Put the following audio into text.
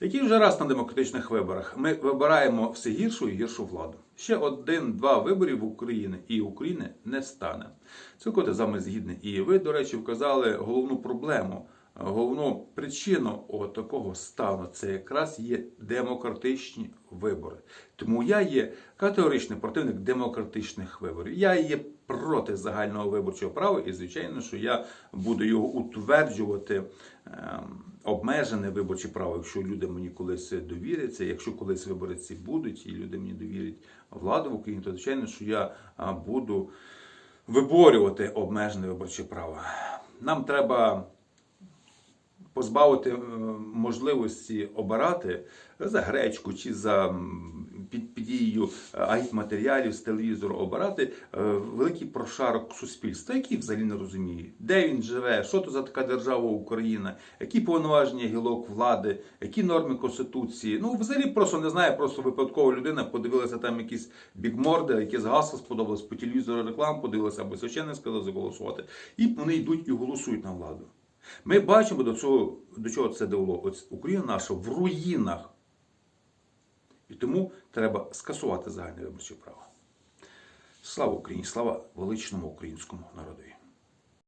Який вже раз на демократичних виборах ми вибираємо все гіршу і гіршу владу. Ще один-два виборів в Україні і України не стане. Цілком з вами згідний. І ви, до речі, вказали головну проблему, головну причину такого стану. Це якраз є демократичні вибори. Тому я є категоричний противник демократичних виборів. Я є проти загального виборчого права, і звичайно, що я буду його утверджувати. Ем, Обмежене виборче право, якщо люди мені колись довіряться, якщо колись виборці будуть, і люди мені довірять владу в Україні, то звичайно, що я буду виборювати обмежене виборче право. Нам треба позбавити е, можливості обирати за гречку чи за дією агітматеріалів з телевізору обирати е, великий прошарок суспільства, який взагалі не розуміє, де він живе, що то за така держава Україна, які повноваження гілок влади, які норми конституції. Ну, взагалі просто не знає, просто випадкова людина подивилася там якісь бікморди, якесь гасло сподобалось по телевізору рекламу, подивилася, або священник сказав заголосувати. І вони йдуть і голосують на владу. Ми бачимо до цього, до чого це довело. Ось Україна наша в руїнах. І тому треба скасувати загальне виборче право. Слава Україні! Слава величному українському народові!